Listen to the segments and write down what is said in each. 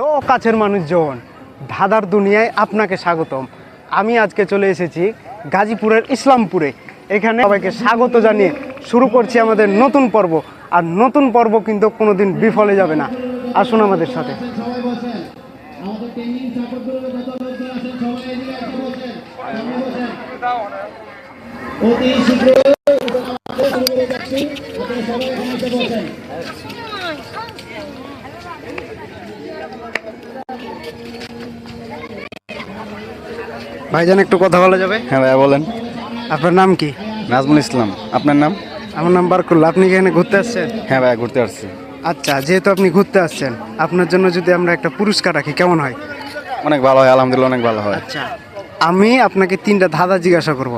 Hello কাছের মানুষজন, ধাঁধার দুনিয়ায় আপনাকে স্বাগতম। আমি আজকে চলে এসেছি গাজীপুরের ইসলামপুরে। এখানে সবাইকে স্বাগত জানিয়ে শুরু করছি আমাদের নতুন পর্ব। আর নতুন পর্ব কিন্তু কোনোদিন বিফলে যাবে না। আসুন আমাদের সাথে। অতি শীঘ্র শুরু করে যাচ্ছি আপনারা সবাই এখানে বসেন ভাইজান একটু কথা বলা যাবে? হ্যাঁ ভাইয়া বলেন। আপনার নাম কি? নাজমুল ইসলাম। আপনার নাম? আমার নাম বারকুল্লা। আপনি কি এখানে ঘুরতে আসছেন? হ্যাঁ ভাইয়া ঘুরতে আসছি। আচ্ছা যেহেতু আপনি ঘুরতে আসছেন আপনার জন্য যদি আমরা একটা পুরস্কার রাখি কেমন হয়? অনেক ভালো হয় আলহামদুলিল্লাহ অনেক ভালো হয়। আচ্ছা আমি আপনাকে তিনটা ধাঁধা জিজ্ঞাসা করব।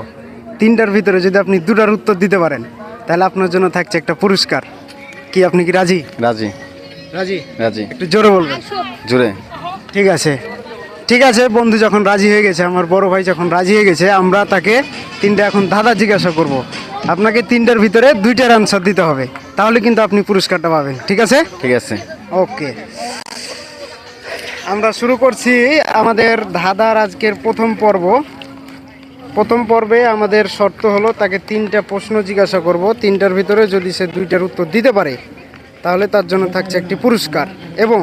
তিনটার ভিতরে যদি আপনি দুটার উত্তর দিতে পারেন তাহলে আপনার জন্য থাকছে একটা পুরস্কার। কি আপনি কি রাজি? রাজি। রাজি? রাজি। একটু জোরে বলবেন। জুড়ে ঠিক আছে। ঠিক আছে বন্ধু যখন রাজি হয়ে গেছে আমার বড় ভাই যখন রাজি হয়ে গেছে আমরা তাকে তিনটা এখন ধাঁধা জিজ্ঞাসা করব। আপনাকে তিনটার ভিতরে দুইটার আনসার দিতে হবে। তাহলে কিন্তু আপনি পুরস্কারটা পাবেন। ঠিক আছে? ঠিক আছে। ওকে। আমরা শুরু করছি আমাদের ধাঁধার আজকের প্রথম পর্ব। প্রথম পর্বে আমাদের শর্ত হলো তাকে তিনটা প্রশ্ন জিজ্ঞাসা করব। তিনটার ভিতরে যদি সে দুইটার উত্তর দিতে পারে তাহলে তার জন্য থাকছে একটি পুরস্কার এবং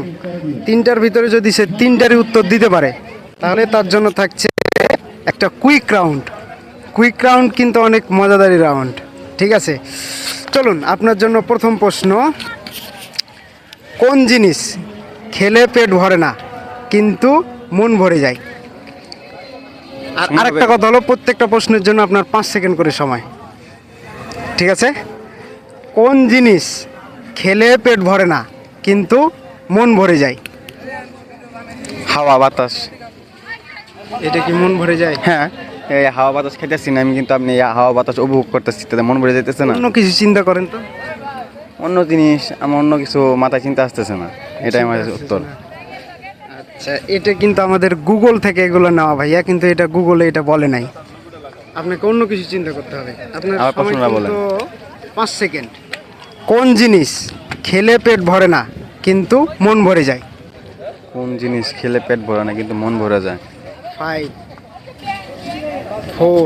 তিনটার ভিতরে যদি সে তিনটারই উত্তর দিতে পারে তাহলে তার জন্য থাকছে একটা কুইক রাউন্ড। কুইক রাউন্ড কিন্তু অনেক মজাদারি রাউন্ড। ঠিক আছে? চলুন আপনার জন্য প্রথম প্রশ্ন কোন জিনিস খেলে পেট ভরে না কিন্তু মন ভরে যায়? আর আরেকটা কথা হলো প্রত্যেকটা প্রশ্নের জন্য আপনার পাঁচ সেকেন্ড করে সময়। ঠিক আছে? কোন জিনিস খেলে পেট ভরে না কিন্তু মন ভরে যায়। হাওয়া বাতাস। এটা কি মন ভরে যায়? হ্যাঁ এই হাওয়া বাতাস খেতেছি না আমি কিন্তু আপনি এই হাওয়া বাতাস উপভোগ করতেছি তাতে মন ভরে যেতেছে না। অন্য কিছু চিন্তা করেন তো। অন্য জিনিস আমার অন্য কিছু মাথায় চিন্তা আসতেছে না এটাই আমার উত্তর। আচ্ছা এটা কিন্তু আমাদের গুগল থেকে এগুলো নেওয়া ভাইয়া কিন্তু এটা গুগলে এটা বলে নাই। আপনাকে অন্য কিছু চিন্তা করতে হবে। আপনার সময়। কিন্তু পাঁচ সেকেন্ড। কোন জিনিস খেলে পেট ভরে না কিন্তু মন ভরে যায়? কোন জিনিস খেলে পেট ভরে না কিন্তু মন ভরে যায়? ফাইভ ফোর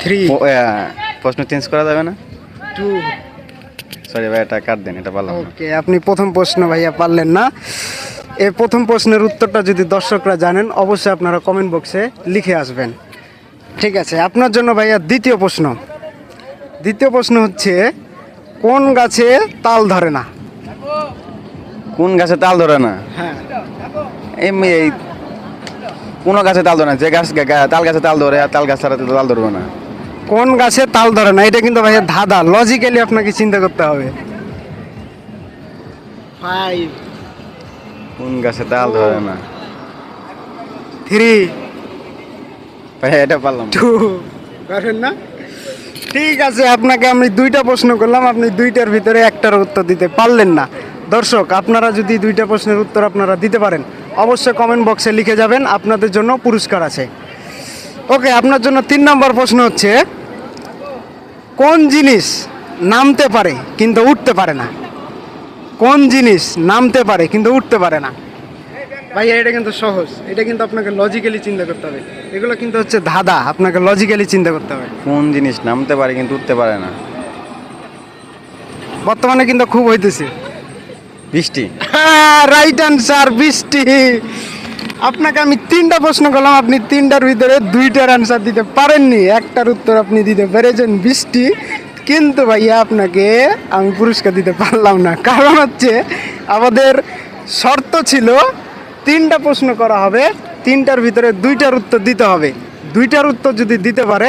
থ্রি প্রশ্ন চেঞ্জ করা যাবে না? টু সরি ভাই এটা কাট দেন এটা পারলাম ওকে আপনি প্রথম প্রশ্ন ভাইয়া পারলেন না। এই প্রথম প্রশ্নের উত্তরটা যদি দর্শকরা জানেন অবশ্যই আপনারা কমেন্ট বক্সে লিখে আসবেন। ঠিক আছে আপনার জন্য ভাইয়া দ্বিতীয় প্রশ্ন। দ্বিতীয় প্রশ্ন হচ্ছে কোন গাছে তাল ধরে না? কোন গাছে তাল ধরে না? হ্যাঁ। এমনি এই কোনো গাছে তাল ধরে না? যে গাছ তাল গাছে তাল ধরে আর তাল গাছ ছাড়া তাল ধরবে না। কোন গাছে তাল ধরে না? এটা কিন্তু ভাইয়া ধাঁধা। লজিক্যালি আপনাকে চিন্তা করতে হবে। ফাইভ কোন গাছে তাল ধরে না? থ্রি ভাই এটা পারলাম টু পারেন না? ঠিক আছে, আপনাকে আমি দুইটা প্রশ্ন করলাম, আপনি দুইটার ভিতরে একটার উত্তর দিতে পারলেন না। দর্শক, আপনারা যদি দুইটা প্রশ্নের উত্তর আপনারা দিতে পারেন, অবশ্যই কমেন্ট বক্সে লিখে যাবেন, আপনাদের জন্য পুরস্কার আছে। ওকে, আপনার জন্য তিন নম্বর প্রশ্ন হচ্ছে, কোন জিনিস নামতে পারে কিন্তু উঠতে পারে না? কোন জিনিস নামতে পারে কিন্তু উঠতে পারে না? ভাইয়া এটা কিন্তু সহজ। এটা কিন্তু আপনাকে লজিক্যালি চিন্তা করতে হবে। এগুলো কিন্তু হচ্ছে ধাঁধা। আপনাকে লজিক্যালি চিন্তা করতে হবে। কোন জিনিস নামতে পারে কিন্তু উঠতে পারে না। বর্তমানে কিন্তু খুব হইতেছে। বৃষ্টি। রাইট অ্যান্সার বৃষ্টি। আপনাকে আমি তিনটা প্রশ্ন করলাম আপনি তিনটার ভিতরে দুইটার অ্যান্সার দিতে পারেননি। একটার উত্তর আপনি দিতে পেরেছেন বৃষ্টি। কিন্তু ভাইয়া আপনাকে আমি পুরস্কার দিতে পারলাম না। কারণ হচ্ছে আমাদের শর্ত ছিল তিনটা প্রশ্ন করা হবে তিনটার ভিতরে দুইটার উত্তর দিতে হবে। দুইটার উত্তর যদি দিতে পারে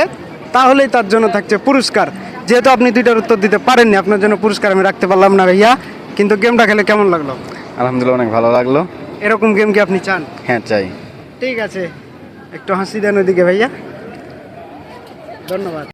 তাহলেই তার জন্য থাকছে পুরস্কার। যেহেতু আপনি দুইটার উত্তর দিতে পারেননি আপনার জন্য পুরস্কার আমি রাখতে পারলাম না ভাইয়া। কিন্তু গেমটা খেলে কেমন লাগল? আলহামদুলিল্লাহ অনেক ভালো লাগল। এরকম গেম কি আপনি চান? হ্যাঁ চাই। ঠিক আছে একটু হাসি দেন ওইদিকে ভাইয়া। ধন্যবাদ।